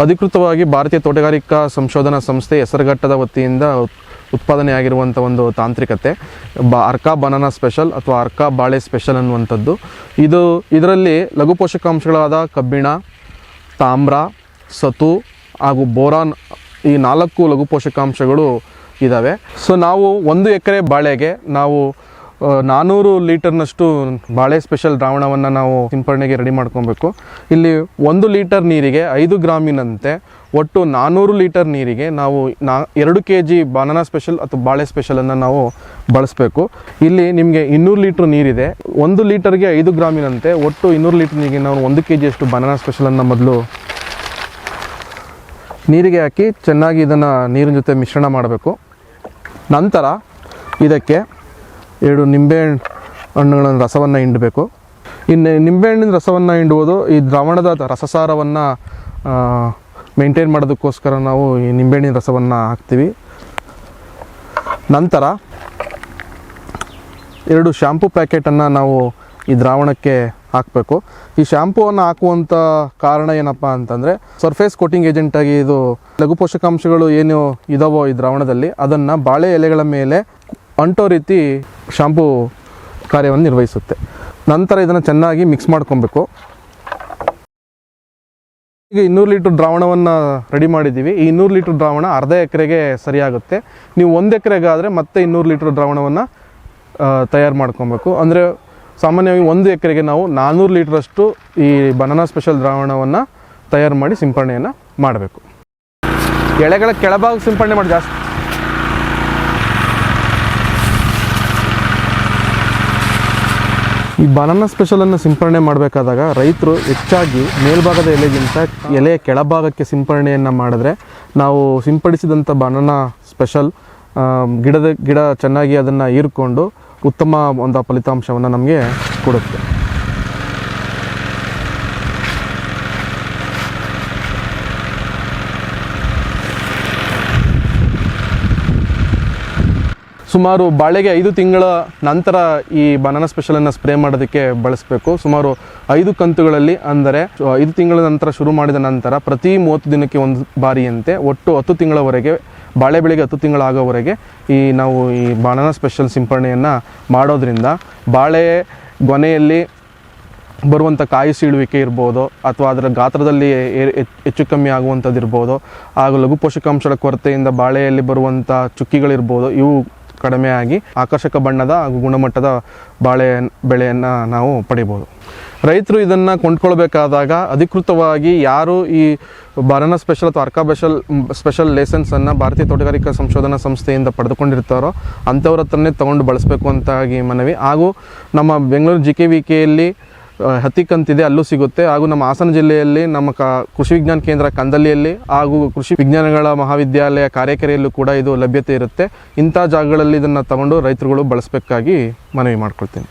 ಅಧಿಕೃತವಾಗಿ ಭಾರತೀಯ ತೋಟಗಾರಿಕಾ ಸಂಶೋಧನಾ ಸಂಸ್ಥೆ ಹೆಸರುಘಟ್ಟದ ವತಿಯಿಂದ ಉತ್- ಉತ್ಪಾದನೆಯಾಗಿರುವಂಥ ಒಂದು ತಾಂತ್ರಿಕತೆ, ಬ ಅರ್ಕಾ ಬನಾನಾ ಸ್ಪೆಷಲ್ ಅಥವಾ ಅರ್ಕಾ ಬಾಳೆ ಸ್ಪೆಷಲ್ ಅನ್ನುವಂಥದ್ದು. ಇದು, ಇದರಲ್ಲಿ ಲಘು ಪೋಷಕಾಂಶಗಳಾದ ಕಬ್ಬಿಣ, ತಾಮ್ರ, ಸತು ಹಾಗೂ ಬೋರಾನ್ ಈ ನಾಲ್ಕು ಲಘು ಪೋಷಕಾಂಶಗಳು ಇದ್ದಾವೆ ಸೊ ನಾವು ಒಂದು ಎಕರೆ ಬಾಳೆಗೆ ನಾವು ನಾನ್ನೂರು ಲೀಟರ್ನಷ್ಟು ಬಾಳೆ ಸ್ಪೆಷಲ್ ದ್ರಾವಣವನ್ನು ನಾವು ಸಿಂಪರಣೆಗೆ ರೆಡಿ ಮಾಡ್ಕೊಬೇಕು. ಇಲ್ಲಿ ಒಂದು ಲೀಟರ್ ನೀರಿಗೆ ಐದು ಗ್ರಾಮಿನಂತೆ ಒಟ್ಟು ನಾನ್ನೂರು ಲೀಟರ್ ನೀರಿಗೆ ನಾವು ನಾ, ಎರಡು ಕೆ ಜಿ ಬನಾನಾ ಸ್ಪೆಷಲ್ ಅಥವಾ ಬಾಳೆ ಸ್ಪೆಷಲನ್ನು ನಾವು ಬಳಸಬೇಕು. ಇಲ್ಲಿ ನಿಮಗೆ ಇನ್ನೂರು ಲೀಟ್ರ್ ನೀರಿದೆ. ಒಂದು ಲೀಟರ್ಗೆ ಐದು ಗ್ರಾಮಿನಂತೆ ಒಟ್ಟು ಇನ್ನೂರು ಲೀಟ್ರ್ ನೀರಿಗೆ ನಾವು ಒಂದು ಕೆ ಜಿಯಷ್ಟು ಬನಾನಾ ಸ್ಪೆಷಲನ್ನು ಮೊದಲು ನೀರಿಗೆ ಹಾಕಿ ಚೆನ್ನಾಗಿ ಇದನ್ನು ನೀರಿನ ಜೊತೆ ಮಿಶ್ರಣ ಮಾಡಬೇಕು. ನಂತರ ಇದಕ್ಕೆ ಎರಡು ನಿಂಬೆ ಹಣ್ಣುಗಳ ರಸವನ್ನು ಹಿಂಡಬೇಕು. ಇನ್ನು ನಿಂಬೆಹಣ್ಣಿನ ರಸವನ್ನು ಹಿಂಡುವುದು ಈ ದ್ರಾವಣದ ರಸಸಾರವನ್ನು ಮೇಂಟೈನ್ ಮಾಡೋದಕ್ಕೋಸ್ಕರ ನಾವು ಈ ನಿಂಬೆಹಣ್ಣಿನ ರಸವನ್ನು ಹಾಕ್ತೀವಿ. ನಂತರ ಎರಡು ಶ್ಯಾಂಪು ಪ್ಯಾಕೆಟನ್ನು ನಾವು ಈ ದ್ರಾವಣಕ್ಕೆ ಹಾಕಬೇಕು. ಈ ಶ್ಯಾಂಪುವನ್ನು ಹಾಕುವಂಥ ಕಾರಣ ಏನಪ್ಪ ಅಂತಂದರೆ ಸರ್ಫೇಸ್ ಕೋಟಿಂಗ್ ಏಜೆಂಟಾಗಿ ಇದು ಲಘು ಪೋಷಕಾಂಶಗಳು ಏನು ಇದಾವೋ ಈ ದ್ರಾವಣದಲ್ಲಿ, ಅದನ್ನು ಬಾಳೆ ಎಲೆಗಳ ಮೇಲೆ ಅಂಟೋ ರೀತಿ ಶಾಂಪೂ ಕಾರ್ಯವನ್ನು ನಿರ್ವಹಿಸುತ್ತೆ. ನಂತರ ಇದನ್ನು ಚೆನ್ನಾಗಿ ಮಿಕ್ಸ್ ಮಾಡ್ಕೊಬೇಕು. ಈಗ ಇನ್ನೂರು ಲೀಟ್ರ್ ದ್ರಾವಣವನ್ನು ರೆಡಿ ಮಾಡಿದ್ದೀವಿ. ಈ ಇನ್ನೂರು ಲೀಟ್ರ್ ದ್ರಾವಣ ಅರ್ಧ ಎಕರೆಗೆ ಸರಿಯಾಗುತ್ತೆ. ನೀವು ಒಂದು ಎಕರೆಗಾದರೆ ಮತ್ತೆ ಇನ್ನೂರು ಲೀಟ್ರ್ ದ್ರಾವಣವನ್ನು ತಯಾರು ಮಾಡ್ಕೊಬೇಕು. ಅಂದರೆ ಸಾಮಾನ್ಯವಾಗಿ ಒಂದು ಎಕರೆಗೆ ನಾವು ನಾನ್ನೂರು ಲೀಟ್ರಷ್ಟು ಈ ಬನಾನಾ ಸ್ಪೆಷಲ್ ದ್ರಾವಣವನ್ನು ತಯಾರು ಮಾಡಿ ಸಿಂಪರಣೆಯನ್ನು ಮಾಡಬೇಕು. ಎಳೆಗಳ ಕೆಳಭಾಗ ಸಿಂಪರಣೆ ಮಾಡಿ ಜಾಸ್ತಿ. ಈ ಬನಾನಾ ಸ್ಪೆಷಲನ್ನು ಸಿಂಪರಣೆ ಮಾಡಬೇಕಾದಾಗ ರೈತರು ಹೆಚ್ಚಾಗಿ ಮೇಲ್ಭಾಗದ ಎಲೆಗಿಂತ ಎಲೆಯ ಕೆಳಭಾಗಕ್ಕೆ ಸಿಂಪರಣೆಯನ್ನು ಮಾಡಿದ್ರೆ ನಾವು ಸಿಂಪಡಿಸಿದಂಥ ಬನಾನಾ ಸ್ಪೆಷಲ್ ಗಿಡದ ಗಿಡ ಚೆನ್ನಾಗಿ ಅದನ್ನು ಹೀರ್ಕೊಂಡು ಉತ್ತಮ ಒಂದು ಫಲಿತಾಂಶವನ್ನು ನಮಗೆ ಕೊಡುತ್ತೆ. ಸುಮಾರು ಬಾಳೆಗೆ ಐದು ತಿಂಗಳ ನಂತರ ಈ ಬನಾನಾ ಸ್ಪೆಷಲನ್ನು ಸ್ಪ್ರೇ ಮಾಡೋದಕ್ಕೆ ಬಳಸಬೇಕು. ಸುಮಾರು ಐದು ಕಂತುಗಳಲ್ಲಿ ಅಂದರೆ, ಐದು ತಿಂಗಳ ನಂತರ ಶುರು ಮಾಡಿದ ನಂತರ ಪ್ರತಿ ಮೂವತ್ತು ದಿನಕ್ಕೆ ಒಂದು ಬಾರಿಯಂತೆ ಒಟ್ಟು ಹತ್ತು ತಿಂಗಳವರೆಗೆ, ಬಾಳೆ ಬೆಳೆಗೆ ಹತ್ತು ತಿಂಗಳಾಗೋವರೆಗೆ ಈ ನಾವು ಈ ಬನಾನಾ ಸ್ಪೆಷಲ್ ಸಿಂಪರಣೆಯನ್ನು ಮಾಡೋದ್ರಿಂದ ಬಾಳೆ ಗೊನೆಯಲ್ಲಿ ಬರುವಂಥ ಕಾಯಿ ಸೀಳುವಿಕೆ ಇರ್ಬೋದು, ಅಥವಾ ಅದರ ಗಾತ್ರದಲ್ಲಿ ಹೆಚ್ಚು ಕಮ್ಮಿ ಆಗುವಂಥದ್ದು ಇರ್ಬೋದು ಹಾಗೂ ಲಘು ಪೋಷಕಾಂಶಗಳ ಕೊರತೆಯಿಂದ ಬಾಳೆಯಲ್ಲಿ ಬರುವಂಥ ಚುಕ್ಕಿಗಳಿರ್ಬೋದು, ಇವು ಕಡಿಮೆ ಆಗಿ ಆಕರ್ಷಕ ಬಣ್ಣದ ಹಾಗೂ ಗುಣಮಟ್ಟದ ಬಾಳೆ ಬೆಳೆಯನ್ನು ನಾವು ಪಡಿಬೋದು. ರೈತರು ಇದನ್ನು ಕೊಂಡ್ಕೊಳ್ಬೇಕಾದಾಗ ಅಧಿಕೃತವಾಗಿ ಯಾರು ಈ ಬರನ ಸ್ಪೆಷಲ್ ಅಥವಾ ಅರ್ಕಾ ಸ್ಪೆಷಲ್ ಸ್ಪೆಷಲ್ ಲೈಸೆನ್ಸನ್ನು ಭಾರತೀಯ ತೋಟಗಾರಿಕಾ ಸಂಶೋಧನಾ ಸಂಸ್ಥೆಯಿಂದ ಪಡೆದುಕೊಂಡಿರ್ತಾರೋ ಅಂಥವ್ರ ಹತ್ರನೇ ತೊಗೊಂಡು ಬಳಸಬೇಕು ಅಂತಾಗಿ ಮನವಿ. ಹಾಗೂ ನಮ್ಮ ಬೆಂಗಳೂರು ಜಿ ಕೆ ವಿ ಕೆಯಲ್ಲಿ ಹತ್ತಿ ಕಂತಿದೆ ಅಲ್ಲೂ ಸಿಗುತ್ತೆ. ಹಾಗೂ ನಮ್ಮ ಹಾಸನ ಜಿಲ್ಲೆಯಲ್ಲಿ ನಮ್ಮ ಕ, ಕೃಷಿ ವಿಜ್ಞಾನ ಕೇಂದ್ರ ಕಂದಲಿಯಲ್ಲಿ ಹಾಗೂ ಕೃಷಿ ವಿಜ್ಞಾನಗಳ ಮಹಾವಿದ್ಯಾಲಯ ಕಾರ್ಯಕರೆಯಲ್ಲೂ ಕೂಡ ಇದು ಲಭ್ಯತೆ ಇರುತ್ತೆ. ಇಂಥ ಜಾಗಗಳಲ್ಲಿ ಇದನ್ನು ತಗೊಂಡು ರೈತರುಗಳು ಬಳಸಬೇಕಾಗಿ ಮನವಿ ಮಾಡ್ಕೊಳ್ತೀನಿ.